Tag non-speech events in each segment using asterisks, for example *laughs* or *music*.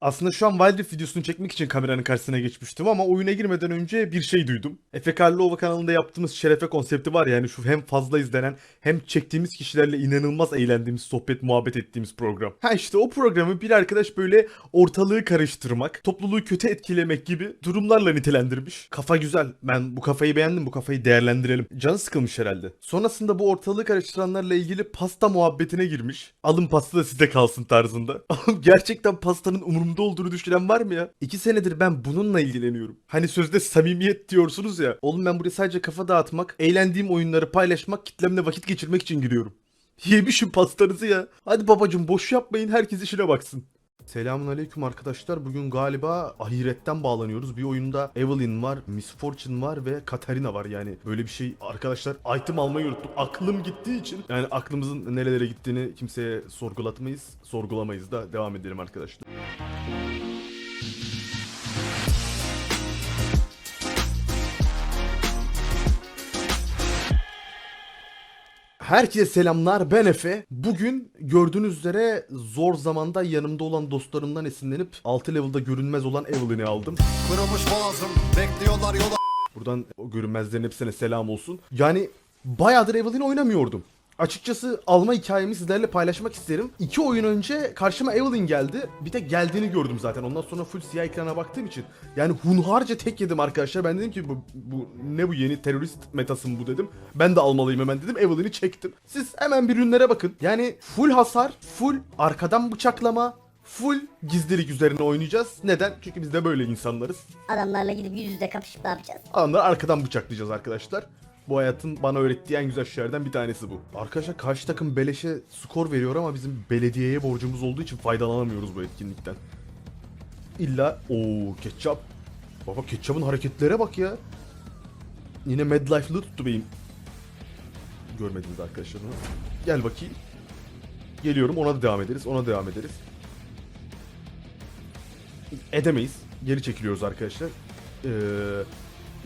Aslında şu an Wild videosunu çekmek için kameranın karşısına geçmiştim ama oyuna girmeden önce bir şey duydum. Efe Karlıova kanalında yaptığımız şerefe konsepti var ya yani şu hem fazla izlenen hem çektiğimiz kişilerle inanılmaz eğlendiğimiz sohbet muhabbet ettiğimiz program. Ha işte o programı bir arkadaş böyle ortalığı karıştırmak, topluluğu kötü etkilemek gibi durumlarla nitelendirmiş. Kafa güzel. Ben bu kafayı beğendim. Bu kafayı değerlendirelim. Canı sıkılmış herhalde. Sonrasında bu ortalığı karıştıranlarla ilgili pasta muhabbetine girmiş. Alın pasta da size kalsın tarzında. *laughs* Gerçekten pastanın umurumda olduğunu düşünen var mı ya? İki senedir ben bununla ilgileniyorum. Hani sözde samimiyet diyorsunuz ya. Oğlum ben buraya sadece kafa dağıtmak, eğlendiğim oyunları paylaşmak, kitlemle vakit geçirmek için giriyorum. *laughs* Yemişim pastanızı ya. Hadi babacım boş yapmayın herkes işine baksın. Selamun aleyküm arkadaşlar. Bugün galiba ahiretten bağlanıyoruz. Bir oyunda Evelyn var, Miss Fortune var ve Katarina var yani. Böyle bir şey arkadaşlar item almayı unuttum. Aklım gittiği için yani aklımızın nerelere gittiğini kimseye sorgulatmayız. Sorgulamayız da devam edelim arkadaşlar. Herkese selamlar ben Efe. Bugün gördüğünüz üzere zor zamanda yanımda olan dostlarımdan esinlenip 6 level'da görünmez olan Evelyn'i aldım. Kırılmış boğazım bekliyorlar yola Buradan o görünmezlerin hepsine selam olsun. Yani bayağıdır Evelyn oynamıyordum. Açıkçası alma hikayemi sizlerle paylaşmak isterim. İki oyun önce karşıma Evelyn geldi. Bir de geldiğini gördüm zaten. Ondan sonra full siyah ekrana baktığım için. Yani hunharca tek yedim arkadaşlar. Ben dedim ki bu, bu ne bu yeni terörist metası mı bu dedim. Ben de almalıyım hemen dedim. Evelyn'i çektim. Siz hemen bir ürünlere bakın. Yani full hasar, full arkadan bıçaklama, full gizlilik üzerine oynayacağız. Neden? Çünkü biz de böyle insanlarız. Adamlarla gidip yüz yüze kapışıp ne yapacağız? Adamları arkadan bıçaklayacağız arkadaşlar. Bu hayatın bana öğrettiği en güzel şeylerden bir tanesi bu. Arkadaşlar karşı takım beleşe skor veriyor ama bizim belediyeye borcumuz olduğu için faydalanamıyoruz bu etkinlikten. İlla o ketçap. Baba ketçapın hareketlere bak ya. Yine Medlife'lı tuttu beyim. Görmediniz arkadaşlar onu. Gel bakayım. Geliyorum ona da devam ederiz. Ona da devam ederiz. Edemeyiz. Geri çekiliyoruz arkadaşlar. Eee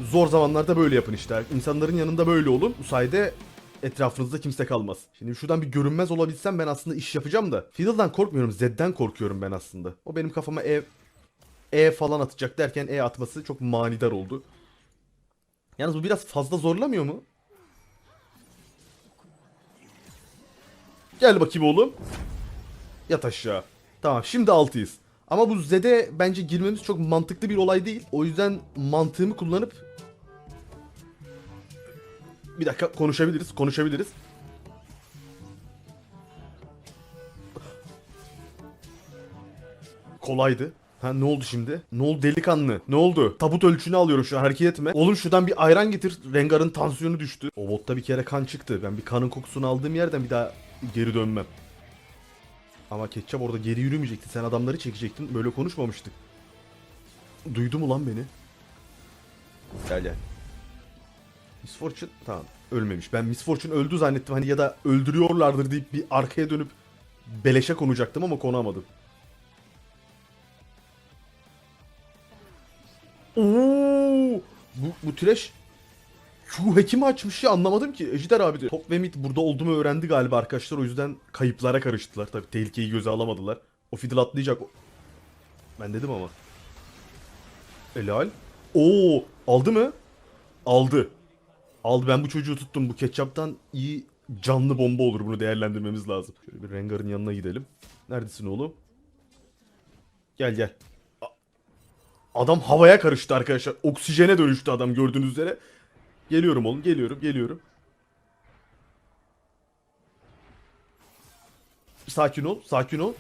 zor zamanlarda böyle yapın işte. İnsanların yanında böyle olun. Bu sayede etrafınızda kimse kalmaz. Şimdi şuradan bir görünmez olabilsem ben aslında iş yapacağım da. Fiddle'dan korkmuyorum. Zed'den korkuyorum ben aslında. O benim kafama E, e falan atacak derken E atması çok manidar oldu. Yalnız bu biraz fazla zorlamıyor mu? Gel bakayım oğlum. Yat aşağı. Tamam şimdi 6'yız. Ama bu Zed'e bence girmemiz çok mantıklı bir olay değil. O yüzden mantığımı kullanıp bir dakika konuşabiliriz, konuşabiliriz. Kolaydı. Ha ne oldu şimdi? Ne oldu delikanlı? Ne oldu? Tabut ölçünü alıyorum şu an hareket etme. Oğlum şuradan bir ayran getir. Rengar'ın tansiyonu düştü. O botta bir kere kan çıktı. Ben bir kanın kokusunu aldığım yerden bir daha geri dönmem. Ama Ketçap orada geri yürümeyecekti. Sen adamları çekecektin. Böyle konuşmamıştık. Duydu mu lan beni? Gel gel. Miss Fortune tamam ölmemiş. Ben Miss Fortune öldü zannettim hani ya da öldürüyorlardır deyip bir arkaya dönüp beleşe konacaktım ama konamadım. Oo! Bu, bu trash Q hack'i açmış ya anlamadım ki. Ejder abi de. Top ve mid burada olduğumu öğrendi galiba arkadaşlar. O yüzden kayıplara karıştılar. Tabi tehlikeyi göze alamadılar. O fiddle atlayacak. Ben dedim ama. Helal. Oo, aldı mı? Aldı. Aldı. Ben bu çocuğu tuttum. Bu ketçaptan iyi canlı bomba olur. Bunu değerlendirmemiz lazım. Şöyle bir Rengar'ın yanına gidelim. Neredesin oğlum? Gel gel. Adam havaya karıştı arkadaşlar. Oksijene dönüştü adam gördüğünüz üzere. Geliyorum oğlum geliyorum geliyorum. Sakin ol sakin ol.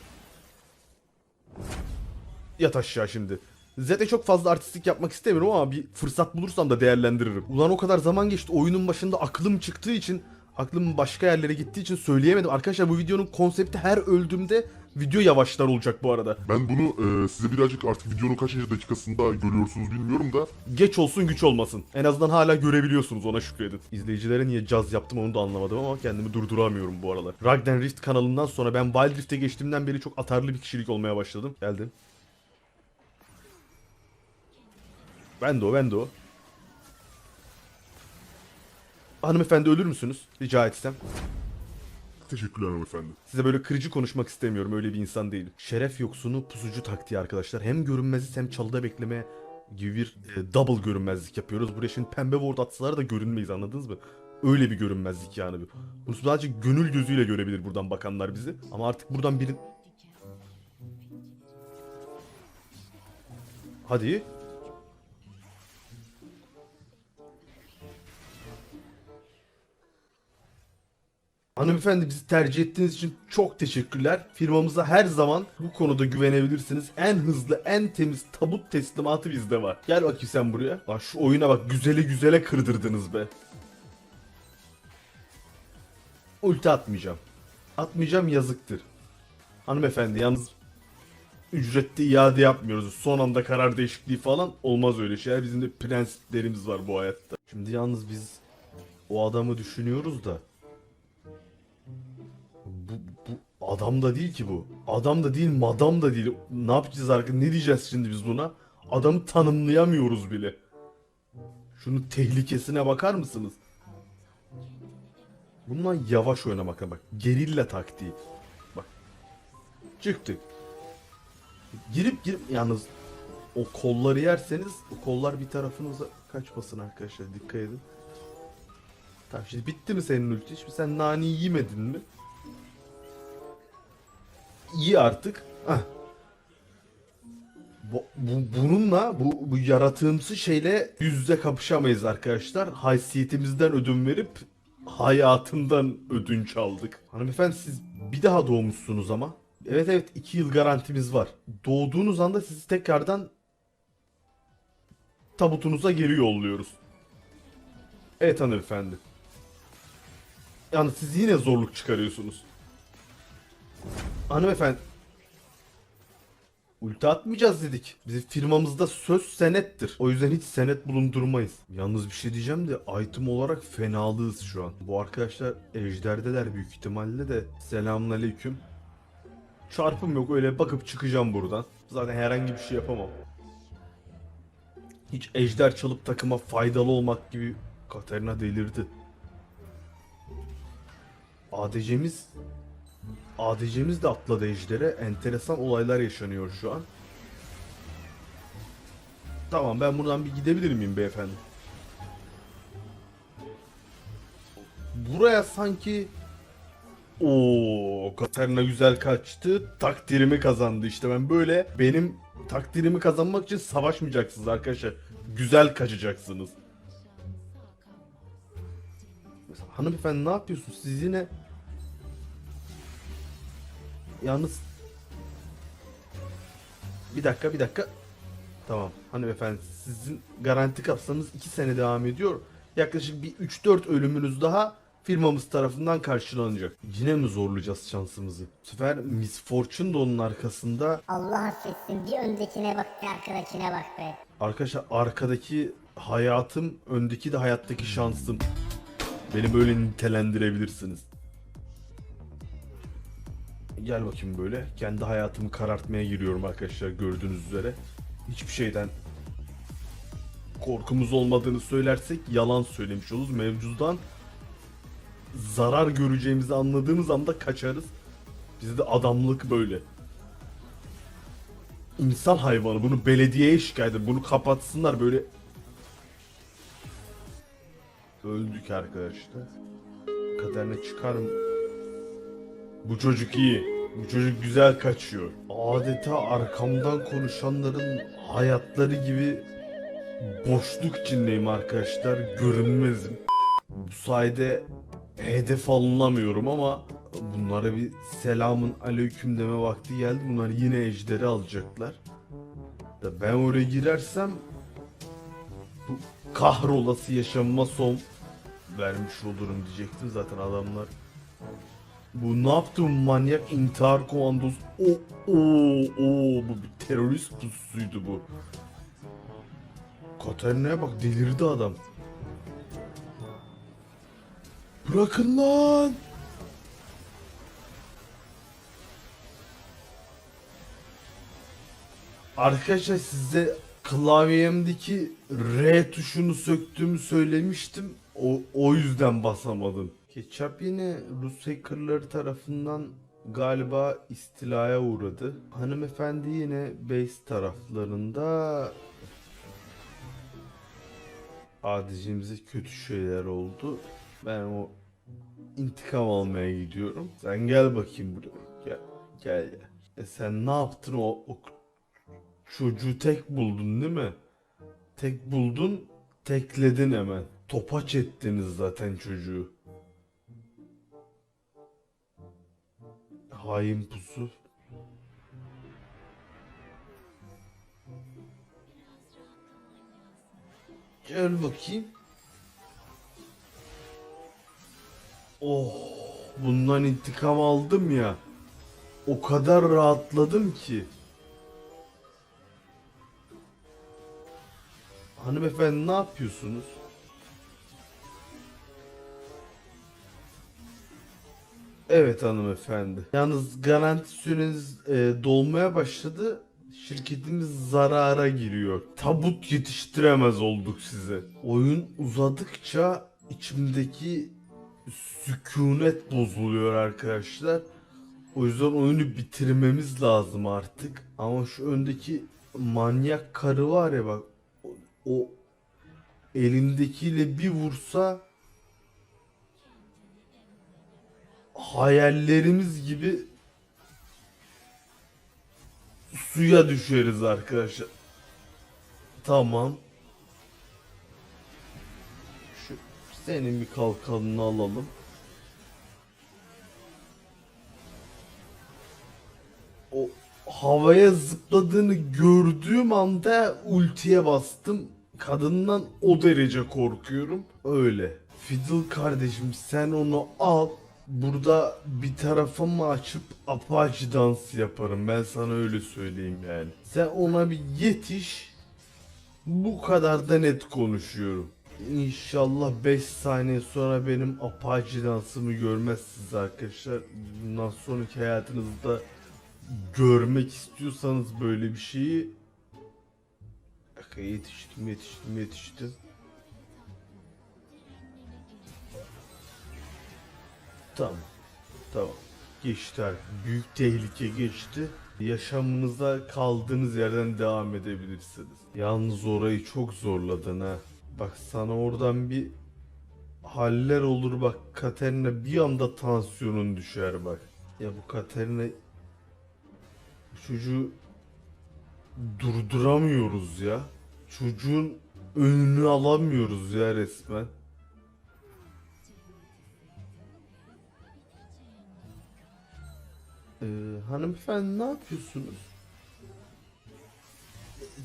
Yat aşağı şimdi. Zed'e çok fazla artistik yapmak istemiyorum ama bir fırsat bulursam da değerlendiririm. Ulan o kadar zaman geçti oyunun başında aklım çıktığı için aklım başka yerlere gittiği için söyleyemedim. Arkadaşlar bu videonun konsepti her öldüğümde video yavaşlar olacak bu arada. Ben bunu e, size birazcık artık videonun kaçıncı dakikasında görüyorsunuz bilmiyorum da Geç olsun güç olmasın. En azından hala görebiliyorsunuz ona şükredin. İzleyicilere niye caz yaptım onu da anlamadım ama kendimi durduramıyorum bu aralar. Ragden Rift kanalından sonra ben Wild Rift'e geçtiğimden beri çok atarlı bir kişilik olmaya başladım. Geldim. Ben de o ben de o. Hanımefendi ölür müsünüz? Rica etsem. teşekkürler hanımefendi. Size böyle kırıcı konuşmak istemiyorum. Öyle bir insan değilim. Şeref yoksunu pusucu taktiği arkadaşlar. Hem görünmezlik hem çalıda bekleme gibi bir e, double görünmezlik yapıyoruz. Buraya şimdi pembe ward atsalar da görünmeyiz anladınız mı? Öyle bir görünmezlik yani. bu. Bunu sadece gönül gözüyle görebilir buradan bakanlar bizi. Ama artık buradan biri... Hadi. Hanımefendi bizi tercih ettiğiniz için çok teşekkürler. Firmamıza her zaman bu konuda güvenebilirsiniz. En hızlı, en temiz tabut teslimatı bizde var. Gel bakayım sen buraya. Bak şu oyuna bak güzele güzele kırdırdınız be. Ulti atmayacağım. Atmayacağım yazıktır. Hanımefendi yalnız ücretli iade yapmıyoruz. Son anda karar değişikliği falan olmaz öyle şeyler. Bizim de prensiplerimiz var bu hayatta. Şimdi yalnız biz o adamı düşünüyoruz da adam da değil ki bu. Adam da değil, madam da değil. Ne yapacağız arkadaşlar? Ne diyeceğiz şimdi biz buna? Adamı tanımlayamıyoruz bile. Şunun tehlikesine bakar mısınız? Bundan yavaş oynamak bak. Gerilla taktiği. Bak. Çıktık. Girip girip yalnız o kolları yerseniz o kollar bir tarafınıza kaçmasın arkadaşlar dikkat edin. Tamam şimdi bitti mi senin ulti? Şimdi sen naneyi yemedin mi? İyi artık. Hah. Bu, bu- bununla bu, bu yaratığımsı şeyle yüz yüze kapışamayız arkadaşlar. Haysiyetimizden ödün verip hayatından ödünç aldık. Hanımefendi siz bir daha doğmuşsunuz ama. Evet evet 2 yıl garantimiz var. Doğduğunuz anda sizi tekrardan tabutunuza geri yolluyoruz. Evet hanımefendi. Yalnız siz yine zorluk çıkarıyorsunuz. Hanımefendi. Ulti atmayacağız dedik. Bizim firmamızda söz senettir. O yüzden hiç senet bulundurmayız. Yalnız bir şey diyeceğim de item olarak fenalığız şu an. Bu arkadaşlar ejderdeler büyük ihtimalle de. Selamünaleyküm. Çarpım yok öyle bakıp çıkacağım buradan. Zaten herhangi bir şey yapamam. Hiç ejder çalıp takıma faydalı olmak gibi Katerina delirdi. ADC'miz ADC'miz de atladı ejdere. Enteresan olaylar yaşanıyor şu an. Tamam ben buradan bir gidebilir miyim beyefendi? Buraya sanki o Katerina güzel kaçtı. Takdirimi kazandı işte ben böyle benim takdirimi kazanmak için savaşmayacaksınız arkadaşlar. Güzel kaçacaksınız. Mesela hanımefendi ne yapıyorsunuz? Siz yine Yalnız bir dakika bir dakika. Tamam hanımefendi sizin garanti kapsamınız 2 sene devam ediyor. Yaklaşık bir 3-4 ölümünüz daha firmamız tarafından karşılanacak. Yine mi zorlayacağız şansımızı? Bu sefer Miss Fortune da onun arkasında. Allah affetsin bir öndekine bak bir arkadakine bak be. Arkadaşlar arkadaki hayatım, öndeki de hayattaki şansım. Beni böyle nitelendirebilirsiniz. Gel bakayım böyle. Kendi hayatımı karartmaya giriyorum arkadaşlar gördüğünüz üzere. Hiçbir şeyden korkumuz olmadığını söylersek yalan söylemiş oluruz. Mevcudan zarar göreceğimizi anladığımız anda kaçarız. Bizde adamlık böyle. İnsan hayvanı bunu belediyeye şikayet edin. Bunu kapatsınlar böyle. Öldük arkadaşlar. Kaderine çıkar mı? Bu çocuk iyi. Bu çocuk güzel kaçıyor. Adeta arkamdan konuşanların hayatları gibi boşluk içindeyim arkadaşlar. Görünmezim. Bu sayede hedef alınamıyorum ama bunlara bir selamın aleyküm deme vakti geldi. Bunlar yine ejderi alacaklar. Da ben oraya girersem bu kahrolası yaşamıma son vermiş olurum diyecektim zaten adamlar. Bu ne yaptı bu manyak intihar komandosu? O o o bu bir terörist pususuydu bu. Katarina'ya bak delirdi adam. Bırakın lan. Arkadaşlar size klavyemdeki R tuşunu söktüğümü söylemiştim. O, o yüzden basamadım. Ketçap yine Rus hackerları tarafından galiba istilaya uğradı. Hanımefendi yine base taraflarında adicimize kötü şeyler oldu. Ben o intikam almaya gidiyorum. Sen gel bakayım buraya. Gel. Gel ya. E sen ne yaptın o, o çocuğu tek buldun değil mi? Tek buldun, tekledin hemen. Topaç ettiniz zaten çocuğu. Hain pusu. Gel bakayım. Oh, bundan intikam aldım ya. O kadar rahatladım ki. Hanımefendi ne yapıyorsunuz? Evet hanımefendi. Yalnız garanti süreniz e, dolmaya başladı. Şirketimiz zarara giriyor. Tabut yetiştiremez olduk size. Oyun uzadıkça içimdeki sükunet bozuluyor arkadaşlar. O yüzden oyunu bitirmemiz lazım artık. Ama şu öndeki manyak karı var ya bak. O elindekiyle bir vursa hayallerimiz gibi suya düşeriz arkadaşlar. Tamam. Şu senin bir kalkanını alalım. O havaya zıpladığını gördüğüm anda ultiye bastım. Kadından o derece korkuyorum. Öyle. Fiddle kardeşim sen onu al. Burada bir tarafımı açıp apache dansı yaparım. Ben sana öyle söyleyeyim yani. Sen ona bir yetiş. Bu kadar da net konuşuyorum. İnşallah 5 saniye sonra benim apache dansımı görmezsiniz arkadaşlar. Bundan sonraki hayatınızda görmek istiyorsanız böyle bir şeyi yetiştim yetiştim yetiştim. Tamam. Tamam. Geçti. Büyük tehlike geçti. Yaşamınıza kaldığınız yerden devam edebilirsiniz. Yalnız orayı çok zorladın ha. Bak sana oradan bir haller olur bak Katerina bir anda tansiyonun düşer bak. Ya bu Katerina çocuğu durduramıyoruz ya. Çocuğun önünü alamıyoruz ya resmen. Ee, hanımefendi ne yapıyorsunuz?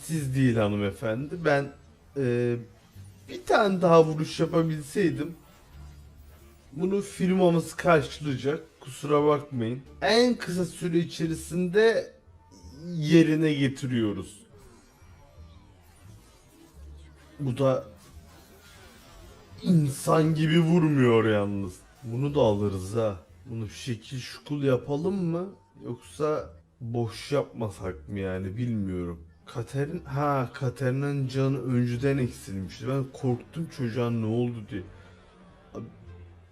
Siz değil hanımefendi. Ben e, bir tane daha vuruş yapabilseydim bunu firmamız karşılayacak. Kusura bakmayın. En kısa süre içerisinde yerine getiriyoruz. Bu da insan gibi vurmuyor yalnız. Bunu da alırız ha. Bunu şekil şukul yapalım mı? Yoksa boş yapmasak mı yani bilmiyorum. Katerin ha Katerina'nın canı önceden eksilmişti. Ben korktum çocuğa ne oldu diye. Abi,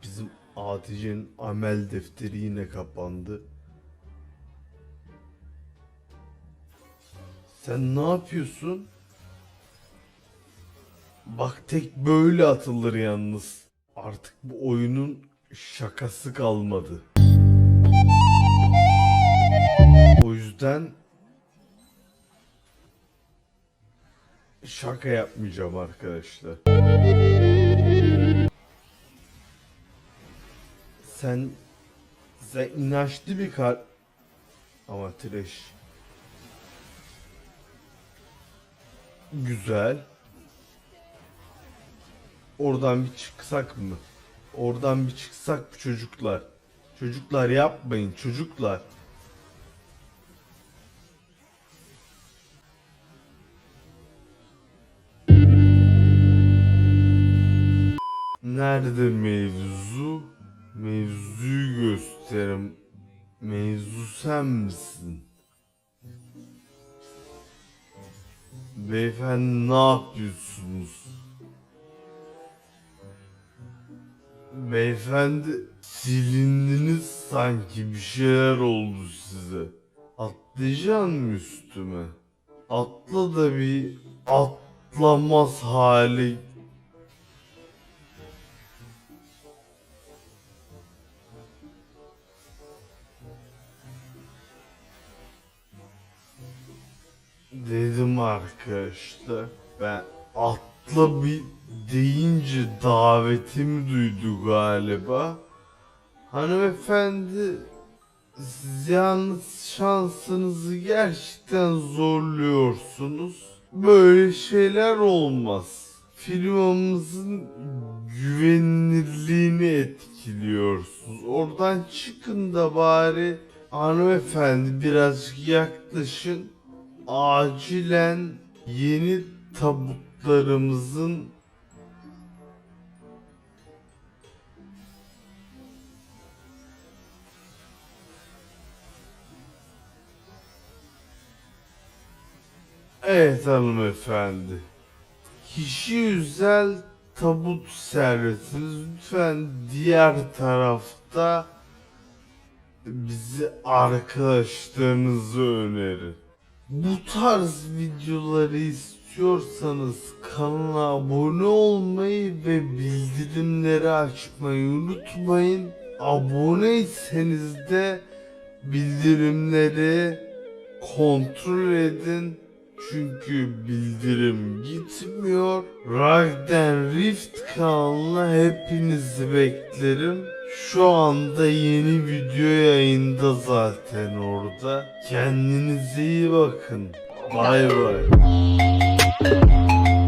Bizim Hatice'nin amel defteri yine kapandı. Sen ne yapıyorsun? Bak tek böyle atılır yalnız. Artık bu oyunun şakası kalmadı. O yüzden şaka yapmayacağım arkadaşlar. Sen sen inançlı bir kar ama trash. Güzel. Oradan bir çıksak mı? Oradan bir çıksak çocuklar? Çocuklar yapmayın çocuklar. Nerede mevzu? Mevzuyu gösterim. Mevzu sen misin? Beyefendi ne yapıyorsunuz? Beyefendi silindiniz sanki bir şeyler oldu size. Atlayacaksın mı üstüme? Atla da bir atlamaz hali. Dedim arkadaşlar ben atla bir deyince davetimi duydu galiba. Hanımefendi siz yalnız şansınızı gerçekten zorluyorsunuz. Böyle şeyler olmaz. Firmamızın güvenilirliğini etkiliyorsunuz. Oradan çıkın da bari hanımefendi birazcık yaklaşın. Acilen yeni tabutlarımızın Evet hanımefendi. Kişi özel tabut servisiniz. Lütfen diğer tarafta bizi arkadaşlarınızı önerin. Bu tarz videoları istiyorsanız kanala abone olmayı ve bildirimleri açmayı unutmayın. Aboneyseniz de bildirimleri kontrol edin. Çünkü bildirim gitmiyor. Ragden Rift kanalına hepinizi beklerim. Şu anda yeni video yayında zaten orada. Kendinize iyi bakın. Bay bay. Thank you.